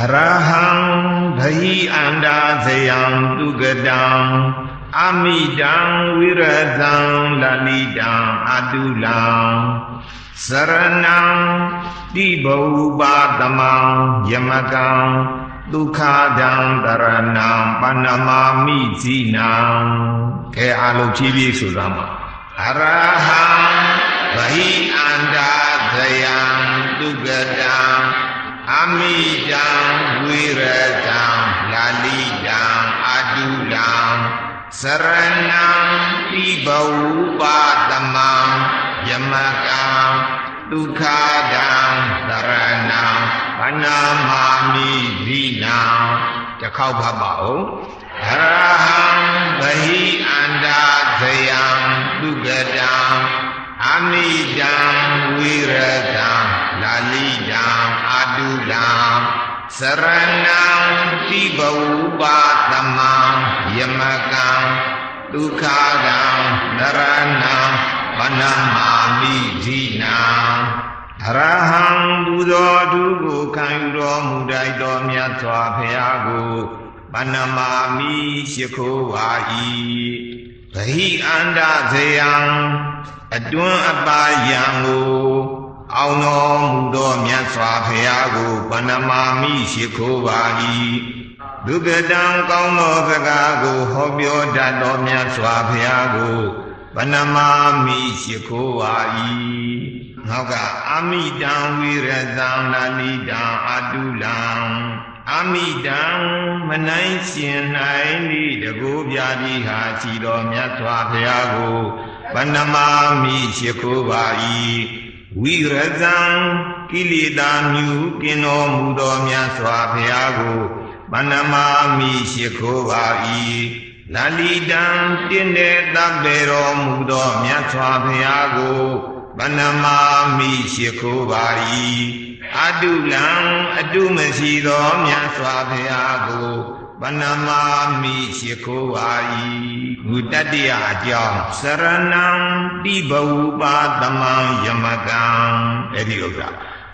အရဟံဘဟိအန္တာဇယံတုကတံအမိတံဝိရဇံလလိတံအတုလံစရဏံတိဘုပါတမံယမကံဒုက္ခဒံတရဏံပဏ္ဏမာမိဇိနံကဲအလုံးဖြည်းဖြည်းဆိုသမှာအရဟံဗဟိ မိတံဝိရတံလာလိတံအတုလံစရဏံတိဘဝပါတမံယမကံဒုက္ခဒံတရဏံဗနာမာမိဝိနံတစ်ခေါက်ဖတ်ပါဦးအရဟံဗဟိအန္တာဇယံဒုက္ကတံအမိတံဝိရတံ လာလိတံအတုလံစရဏံတိဘဝပါတမံယမကံဒုက္ခဒံနရဏံဗနမာမိဓိနံအရဟံဘုသောသူကိုခံယူတော်မူတိုက်တော်မြတ်စွာဘုရားကိုဗနမာမိရှိခိုးပါ၏ဗဟိအန္တဇယံအတွန်းအပါယံကို အောင်တော်မူသောမြတ်စွာဘုရားကိုဗနမာမိရှိခိုးပါ၏ဒုက္ကတံကောင်းသောစကားကိုဟောပြောတတ်တော်မြတ်စွာဘုရားကိုဗနမာမိရှိခိုးပါ၏နောက်ကအမိတံဝိရဇံလာလိတံအတုလံအမိတံမနိုင်ရှင်နိုင်ဤတကူပြာတိဟာရှိတော်မြတ်စွာဘုရားကိုဗနမာမိရှိခိုးပါ၏ ဝိရဇံကိလေသာမြူကင်းတော်မူသောမြတ်စွာဘုရားကိုဗနမာမိရှိခိုးပါ၏လာလီတံတင်းတဲ့တပ်ပေတော်မူသောမြတ်စွာဘုရားကိုဗနမာမိရှိခိုးပါ၏အတုလံအတုမရှိသောမြတ်စွာဘုရားကို ဗနမာမိရှိခိုးပါ၏မူတတ္တရာအကြောင်းစရဏံတိဘဝပါတမံယမကံအဲ့ဒီဥစ္စာ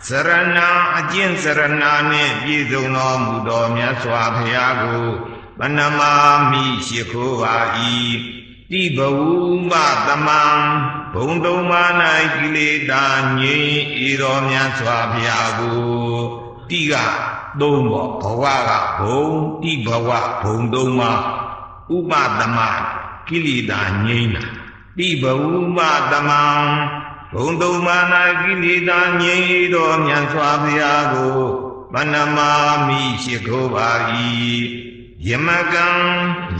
စရဏံအကျင့်စရဏနှင့်ပြည့်စုံတော်မူသောမြတ်စွာဘုရားကိုဗနမာမိရှိခိုးပါ၏တိဘဝမသမံဘုံတုံမာ၌ကိလေသာငြိမ်းဤတော်မြတ်စွာဘုရားကိုတိက သုံးပေါ်ဘဝကဘုံတိဘဝဘုံတုံမာဥပသမကိလေသာငြိမ်းတာတိဘဝမသမံဘုံတုံမာ၌ကိလေသာငြိမ်းဤတော်မြတ်စွာဘုရားကိုဗနမာမိရှိခိုးပါ၏ယမကံ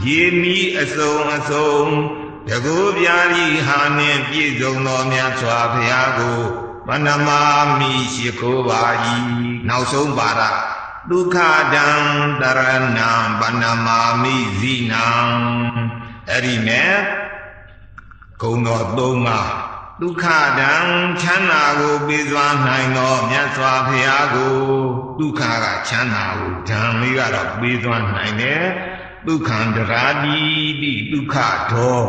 ရေမီအစုံအစုံတကူပြာရီဟာနှင့်ပြည့်စုံတော်မြတ်စွာဘုရားကိုဗန္နမာမိရှိခိုးပါ၏နောက်ဆုံးပါရ ဒုက္ခတံတရဏံဗန္နမာမိဇိနံအဲ့ဒီနဲ့ဂုံတော်သုံးပါးဒုက္ခတံချမ်းသာကိုပေးစွာနိုင်သောမြတ်စွာဘုရားကိုဒုက္ခကချမ်းသာကိုဓမ္မလေးကတော့ပေးစွာနိုင်တယ်ဒုက္ခံတရာတိတိဒုက္ခတော်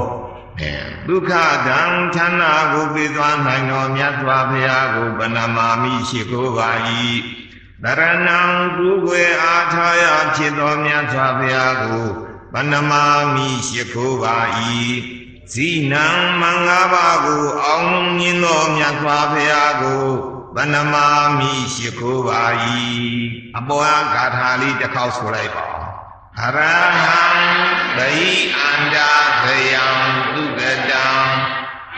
အဲဒုက္ခတံချမ်းသာကိုပေးစွာနိုင်သောမြတ်စွာဘုရားကိုဗနမာမိရှိခိုးပါ၏ တရဏံကုကွယ်အားထားရဖြစ်သောမြတ်စွာဘုရားကိုဗနမာမိရှိခိုးပါ၏ဇိနံမင်္ဂပါကိုအောင်မြင်သောမြတ်စွာဘုရားကိုဗနမာမိရှိခိုးပါ၏အပေါ်အဂါထာလေးတစ်ခေါက်ဆိုလိုက်ပါအရဟံဗိအန္တာဇယံသုကတံ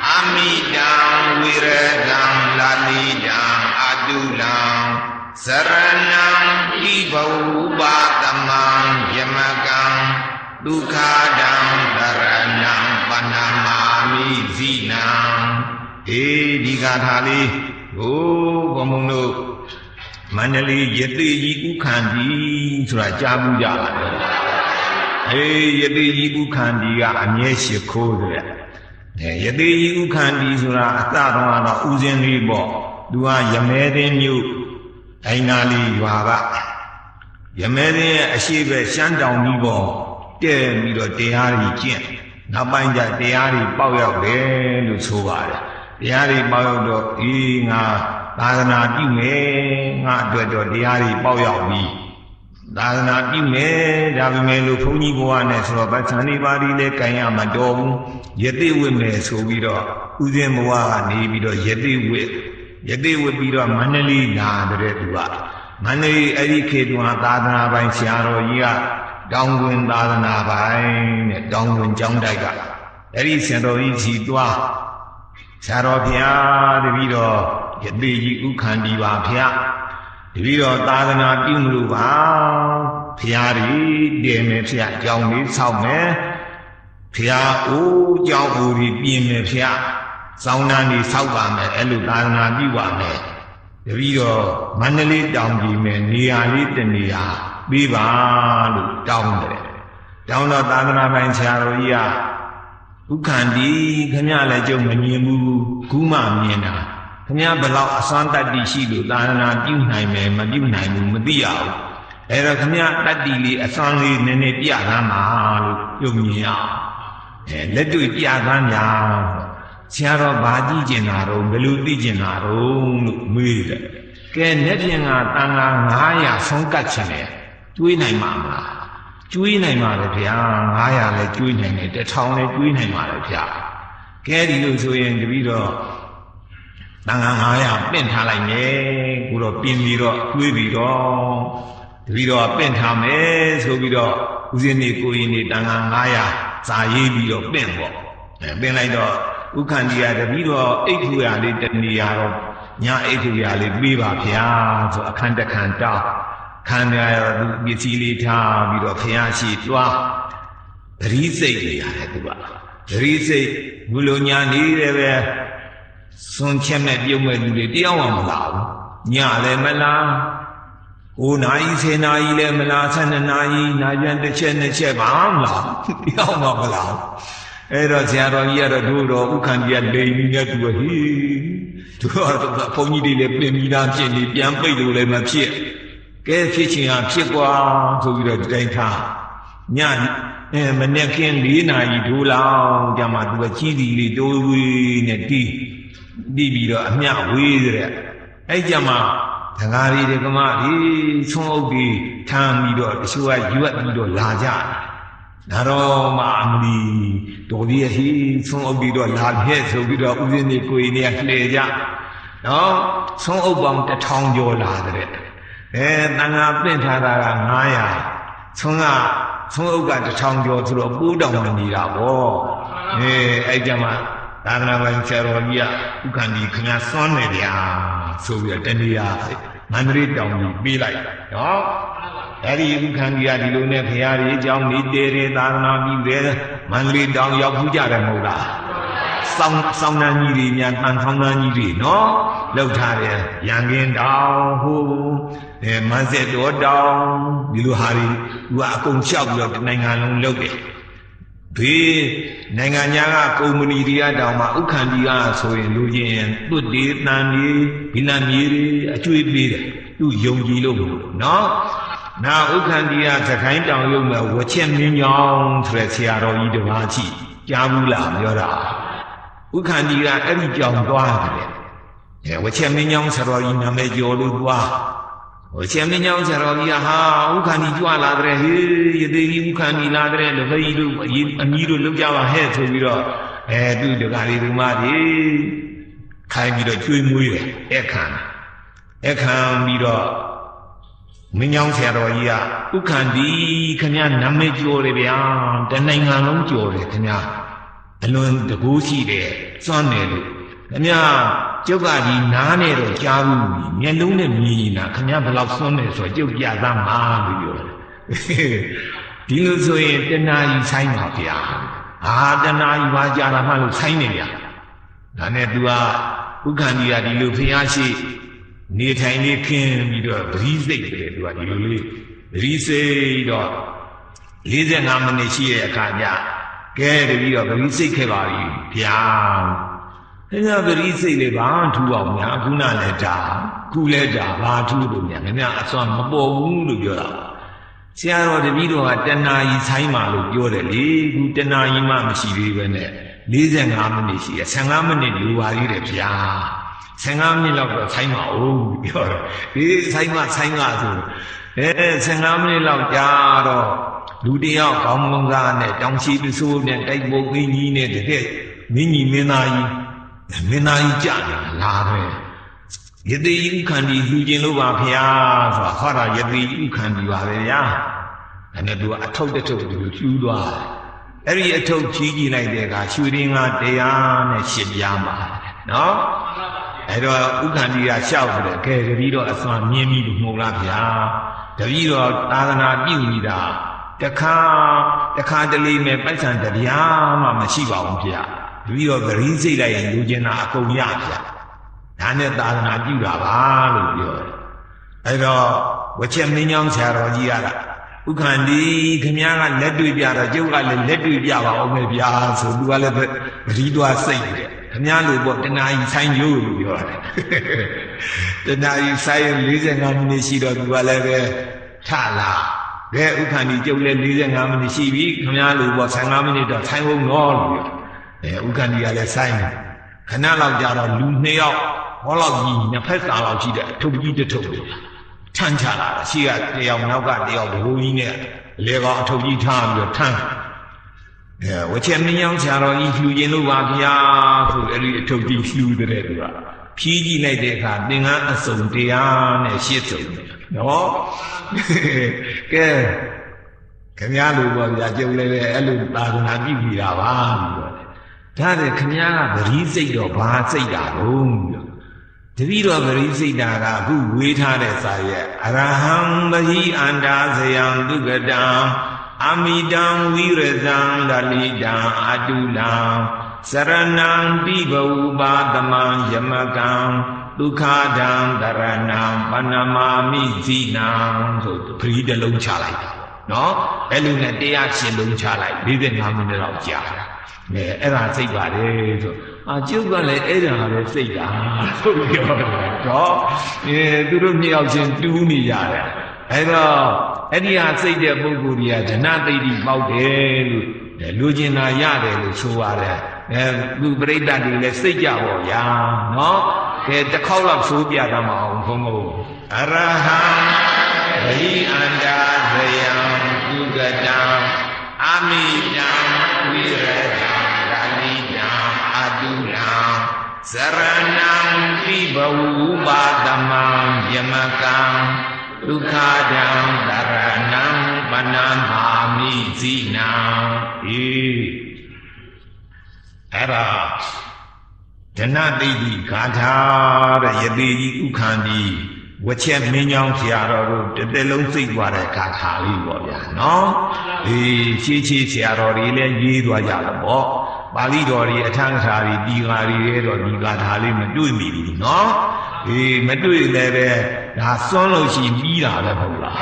အမိတံဝိရတံလာလိတံအတုလံ စရဏံဣဘဝပါတမံယမကံဒုက္ခတံတရဏံပဏမာမိဇိနံအေးဒီဂါထာလေးကိုဘုံဘုံတို့မန္တလေးယတိကြီးဥခန္တီဆိုတာကြားဘူးကြပါလားအေးယတိကြီးဥခန္တီကအမြဲရှိခိုးတယ်အဲယတိကြီးဥခန္တီဆိုတာအသတော်ကတော့ဥစဉ်လေးပေါ့သူကယမဲသိန်းမြို့ ဒိုင်နာလီရွာကယမဲသိန်းရဲ့အရှိပဲရှမ်းတောင်ကြီးပေါ့တဲ့ပြီးတော့တရားကြီးကျင့်နောက်ပိုင်းကျတရားကြီးပေါက်ရောက်တယ်လို့ဆိုပါတယ်တရားကြီးပေါက်ရောက်တော့အေးငါသာသနာပြုမယ်ငါအတွက်တော့တရားကြီးပေါက်ရောက်ပြီသာသနာပြုမယ်ဒါပေမဲ့လို့ဘုန်းကြီးဘဝနဲ့ဆိုတော့ဗတ်ဆန်နေပါရီလဲကန်ရမတော်ဘူးယတိဝိမယ်ဆိုပြီးတော့ဥစဉ်ဘဝကနေပြီးတော့ယတိဝိ ယတိဝိပြီးတော့မန္တလေးလာတဲ့သူကမန္တလေးအဲ့ဒီခေတုဟာသာသနာပိုင်ဆရာတော်ကြီးကတောင်တွင်သာသနာပိုင်တဲ့တောင်တွင်ကျောင်းတိုက်ကအဲ့ဒီဆရာတော်ကြီးကြီးတွားဆရာတော်ဘုရားတပည့်တော်ယတိကြီးဥခန္တီပါဘုရားတပည့်တော်သာသနာပြုမလို့ပါဘုရားကြီးတည်မယ်ဘုရားအကြောင်းလေးဆောက်မယ်ဘုရားအိုးကြောင်းအိုးကြီးပြင်မယ်ဘုရား စောင်းနှန်းကြီးဆောက်ပါမယ်အဲ့လိုသာသနာပြုပါမယ်တပည့်တော်မန္တလေးတောင်ကြီးမယ်နေရာလေးတစ်နေရာပြီးပါလို့တောင်းတယ်တောင်းတော့သာသနာပိုင်ဆရာတော်ကြီးကဥက္ခန္တီခမရလည်းကြုံမမြင်ဘူးခုမှမြင်တာခမရဘလောက်အစွမ်းတတ္တိရှိလို့သာသနာပြုနိုင်မယ်မပြုနိုင်ဘူးမသိရဘူးအဲ့တော့ခမရတတ္တိလေးအစွမ်းလေးနည်းနည်းပြသမ်းပါလို့ပြုမြင်ရအောင်အဲလက်တွေ့ပြသမ်းညာ ဆရာတော်ဘာကြည့်ကျင်တာတော့ဘယ်လိုသိကျင်တာတော့လို့မေးတယ်ကဲလက်ပြင်ကတန်ခါ900ဆုံးကတ်ချင်တယ်တွေးနိုင်မှာမလားကျွေးနိုင်ပါလေဗျာ900လည်းကျွေးနိုင်တယ်1000လည်းကျွေးနိုင်ပါလေဗျာကဲဒီလိုဆိုရင်တပည့်တော့တန်ခါ900ပင့်ထားလိုက်မယ်ကိုတော့ပြင်ပြီးတော့ကျွေးပြီးတော့တပည့်တော့ပင့်ထားမယ်ဆိုပြီးတော့ဦးဇင်းနေကိုရင်နေတန်ခါ900စာရေးပြီးတော့ပင့်ပေါ့အဲပင့်လိုက်တော့ ဥက္ခန္ဒီယာတပည့်တော့အိတ်ထူရလေးတနေရာတော့ညာအိတ်ထူရလေးပေးပါဗျာဆိုအခန်းတစ်ခန်းတောင်းခန္ဓာရောသူပစ္စည်းလေးထားပြီးတော့ဖျားရှိတွားပရိစိတ်နေရတယ်သူကပရိစိတ်ဘုလိုညာနေတယ်ပဲစွန်ချက်မဲ့ပြုံးမဲ့လူတွေတယောက်မှမလာဘူးညလည်းမလား9နာရီ10နာရီလည်းမလား12နာရီနာပြန်တစ်ချက်နှစ်ချက်ဘာမှမလားတယောက်မှမလာဘူး အဲ့တော့ဆရာတော်ကြီးကတော့တို့တော့ဥက္ကံကြီးကလိန်ပြီးနဲ့သူကဟီးသူကတော့ဘုန်းကြီးတွေလည်းပြင်ပြီးသားဖြစ်နေပြန်ပိတ်လို့လည်းမဖြစ်ကဲဖြစ်ချင်ဟာဖြစ်กว่าဆိုပြီးတော့ဒီတိုင်းထားညအဲမနေ့ကင်း၄နာရီဒိုးလောင်ကြမှာသူကကြီးစီလေးတိုးဝေးနဲ့တီးတီးပြီးတော့အမျှဝေးတဲ့အဲ့ကြမှာဒကာရီဒကမဒီသုံးအုပ်ပြီးထမ်းပြီးတော့တချို့ကရွက်ပြီးတော့လာကြတယ် ဒါတော့မှအမလီတော်ကြီးဟိသုံးအုပ်ပြီးတော့လာပြဲဆိုပြီးတော့ဥစဉ်နေကိုယ်နေလှည့်ကြနော်သုံးအုပ်ပေါင်းတစ်ထောင်ကျော်လာတဲ့အဲတန်ဃာပင့်ထားတာက900သုံးကသုံးအုပ်ကတစ်ထောင်ကျော်ဆိုတော့ပိုးတောင်မနေတာဗောအဲအဲ့ကြမှာသာသနာ့ဝန်ဆရာတော်ကြီးကဥက္ကန္ဒီခင်ဗျာစွန့်နေဗျာဆိုပြီးတော့တဏှာမန္တလေးတောင်ကြီးပေးလိုက်နော် အဲ့ဒီဥက္ကန္ဒီကဒီလိုနဲ့ဖရာကြီးအကြောင်းနေတေတယ်သာသနာပြုတယ်မန္တလေးတောင်ရောက်ခုကြတယ်မဟုတ်လားစောင်းစောင်းနှန်းကြီးတွေများတန်ဆောင်းနှန်းကြီးတွေနော်လောက်ထားတယ်ရန်ကင်းတောင်ဟိုအဲမန်းဆက်တော်တောင်ဒီလိုဟာတွေသူကအကုန်လျှောက်ပြီးတော့နိုင်ငံလုံးလုပ်တယ်ဘေးနိုင်ငံညာကကုမ္ပဏီတွေကတောင်မှဥက္ကန္တီကဆိုရင်လူချင်းတွတ်ဒီတန်ဒီဘိလမြေတွေအကျွေးပေးတယ်သူယုံကြည်လို့မလို့နော် နာဥက္ကန္တီကသခိုင်းတောင်ရုံမဲ့ဝချက်မင်းကြောင်ဆိုတဲ့ဆရာတော်ကြီးတစ်ပါးရှိကြားဘူးလားပြောတာဥက္ကန္တီကအဲ့ဒီကြောင်သွားတယ်အဲဝချက်မင်းကြောင်ဆရာတော်ကြီးနာမည်ကျော်လို့သွားဟိုရှင်မင်းကြောင့်ဆရာတော်ကြီးကဟာဥက္ခန္ဒီကြွလာတဲ့ဟေးယသိကြီးဥက္ခန္ဒီလာတဲ့လူဖိတို့အမီးတို့လောက်ကြပါဟဲ့ဆိုပြီးတော့အဲသူတကားလေးဒီမကြီးခိုင်းပြီးတော့ကျွေးမွေးတယ်အခမ်းအခမ်းပြီးတော့ မင်းကြောင့်ဆရာတော်ကြီးကဥက္ခန္ဒီခမနာမည်ကျော်တယ်ဗျာတနိုင်ငံလုံးကျော်တယ်ခမအလွန်တကူးရှိတယ်စွန့်တယ်လို့ခမကျုပ်ကဒီနားနဲ့တော့ကြားဘူးမျက်လုံးနဲ့မြင်နေတာခမဘယ်လောက်စွန်းနေဆိုကျုပ်ပြသားမှာလို့ပြောတယ်ဒီလိုဆိုရင်တဏှာကြီးဆိုင်ပါဗျာဟာတဏှာကြီးပါကြတာမှလို့ဆိုင်နေဗျာဒါနဲ့ तू ကဥက္ကန္ဒီကဒီလိုဖျားရှိ နေထိုင်နေခင်းပြီးတော့ဗတိစိတ်တယ် तू ကဒီလိုလေးဗတိစိတ်တော့45မိနစ်ရှိတဲ့အခါကျကဲတပြီးတော့ဗတိစိတ်ခဲ့ပါပြီဗျာခင်ဗျာပရိစိတ်လေးဘာထူအောင်များခုနလည်းဒါခုလည်းဒါဘာထူလို့များခင်ဗျာအစွမ်းမပေါ်ဘူးလို့ပြောတာဆရာတော်တပည့်တော်ကတဏှာကြီးဆိုင်ပါလို့ပြောတယ်လေခုတဏှာကြီးမှမရှိသေးပဲနဲ့45မိနစ်ရှိတယ်15မိနစ်လိုပါသေးတယ်ဗျာ 15မိနစ်လောက်တော့ဆိုင်ပါဦးပြောတယ်ဒီဆိုင်မဆိုင်ကဆိုအဲ15မိနစ်လောက်ကြာတော့လူတယောက်ကောင်းမွန်ကားနဲ့တောင်ရှိပစိုးနဲ့တိုက်ပုတ်အင်းကြီးနဲ့တကယ်မင်းကြီးမင်းသားကြီးမင်းသားကြီးကြာနေတာလာပဲယတိဥခန္တီလူကျင်လို့ပါဖျားဆိုတာဟောတာယတိဥခန္တီပါပဲဗျာအဲ့နဲ့သူကအထုပ်တစ်ထုပ်သူကျူးသွားတယ်အဲ့ဒီအထုပ်ကြီးကြီးလိုက်တဲ့အခါရွှေရင်းကတရားနဲ့ရှစ်ပြားမှာနော် အဲ့တော့ဥက္ကန္တိကရှောက်တယ်ကဲတပည့်တော့အစွမ်းမြင်းပြီးလို့မှုလားဗျာတပည့်တော့သာသနာပြုနေတာတခါတခါတလေနဲ့ပိုက်ဆံတရားမှမရှိပါဘူးဗျာတပည့်တော့ဂရင်းစိတ်လိုက်ရင်လူကျင်တာအကုန်ရဗျာဒါနဲ့သာသနာပြုတာပါလို့ပြောတယ်အဲ့တော့ဝချက်မင်းကြောင့်ဆရာတော်ကြီးကဥက္ကန္ဒီခမည်းကလက်တွေ့ပြတော့ကျုပ်ကလည်းလက်တွေ့ပြပါအောင်မယ်ဗျာဆိုသူကလည်းပရိဒွာစိတ်တယ် ခမည်းလို့ပေါ့တဏှာကြီးဆိုင်ရိုးလို့ပြောတယ်တဏှာကြီးဆိုင်45မိနစ်ရှိတော့သူကလည်းပဲထလာကဲဥက္ကန္ဒီကျုပ်လည်း45မိနစ်ရှိပြီခမည်းလို့ပေါ့15မိနစ်တော့ဆိုင်ဖို့တော့လို့ပြောအဲဥက္ကန္ဒီကလည်းဆိုင်တယ်ခဏလောက်ကြာတော့လူနှစ်ယောက်ဟောလောက်ကြီးနှစ်ဖက်စာလောက်ရှိတဲ့အထုပ်ကြီးတစ်ထုပ်လို့ထမ်းချလာတာရှိကတယောက်နောက်ကတယောက်ဘိုးကြီးနဲ့လေကောင်အထုပ်ကြီးထားပြီးတော့ထမ်း အဲဝချက်မင်းယောင်ဆရာတော်ကြီးလှူခြင်းလို့ပါဗျာဆိုအဲ့ဒီအထုပ်ကြီးလှူတဲ့သူကဖြီးကြည့်လိုက်တဲ့အခါသင်္ကန်းအစုံတရားနဲ့ရှစ်စုံနော်ကဲခင်ဗျားလူပေါ့ဗျာကျုပ်လည်းပဲအဲ့လိုသာသနာပြုမိတာပါလို့ပြောတယ်ဒါတဲ့ခင်ဗျားကဗရီးစိတ်တော့ဘာစိတ်တာတော့ပြောတတိတော်ပရိစိတ်တာကအခုဝေးထားတဲ့စာရဲ့အရဟံပဟိအန္တာဇယံဒုက္ကတံ အမိတံဝိရဇံဒလိတံအတုလံစရဏံပိဘဝပါသမံယမကံဒုက္ခဒံတရဏံပဏမာမိဇိနံဆိုပရိတလုံးချလိုက်တာနော်အဲ့လိုနဲ့တရားရှင်လုံးချလိုက်45မိနစ်လောက်ကြာတာအဲအဲ့ဒါစိတ်ပါတယ်ဆိုအာကျုပ်ကလည်းအဲ့ဒါပဲစိတ်တာဆိုပြောတယ်တော့အဲသူတို့မြောက်ချင်းတူးနေရတယ်အဲ့တော့ အဲ့ဒီဟာစိတ်တဲ့ပုဂ္ဂိုလ်ကြီးကဒနာသိတိပေါက်တယ်လို့လူကျင်တာရတယ်လို့ဆိုရတယ်အဲသူပြိတ္တတွေလည်းစိတ်ကြပါဗျာနော်ကဲတစ်ခေါက်လောက်ဆိုးပြတာမအောင်ဘုံဘုံအရဟံဝိအန္တာဇယံဥကတံအမိတံဝိရတံဓာလိတံအတုလံစရဏံပိဘဝုပါသမံယမကံ ဒုက္ခဒံတရဏံပဏမာမိဇိနံဤအဲ့ဒါဒနတိတိဂါထာတဲ့ယတိကြီးဥခန္ဒီဝချက်မင်းကြောင်းဆရာတော်တို့တစ်သက်လုံးစိတ်သွားတဲ့ဂါထာလေးပေါ့ဗျာနော်အေးရှေးရှေးဆရာတော်တွေလည်းရေးသွားကြတာပေါ့ပါဠိတော်တွေအထံထာတွေဒီဃာတွေရဲ့တော့ဒီဂါထာလေးမတွေ့မိဘူးနော်အေးမတွေ့လည်းပဲ ဒါစွန့်လို့ရှိပြီးတာပဲမဟုတ်လား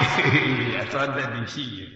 အေးအစွမ်းသက်ရှိရင်လူရင်းပါ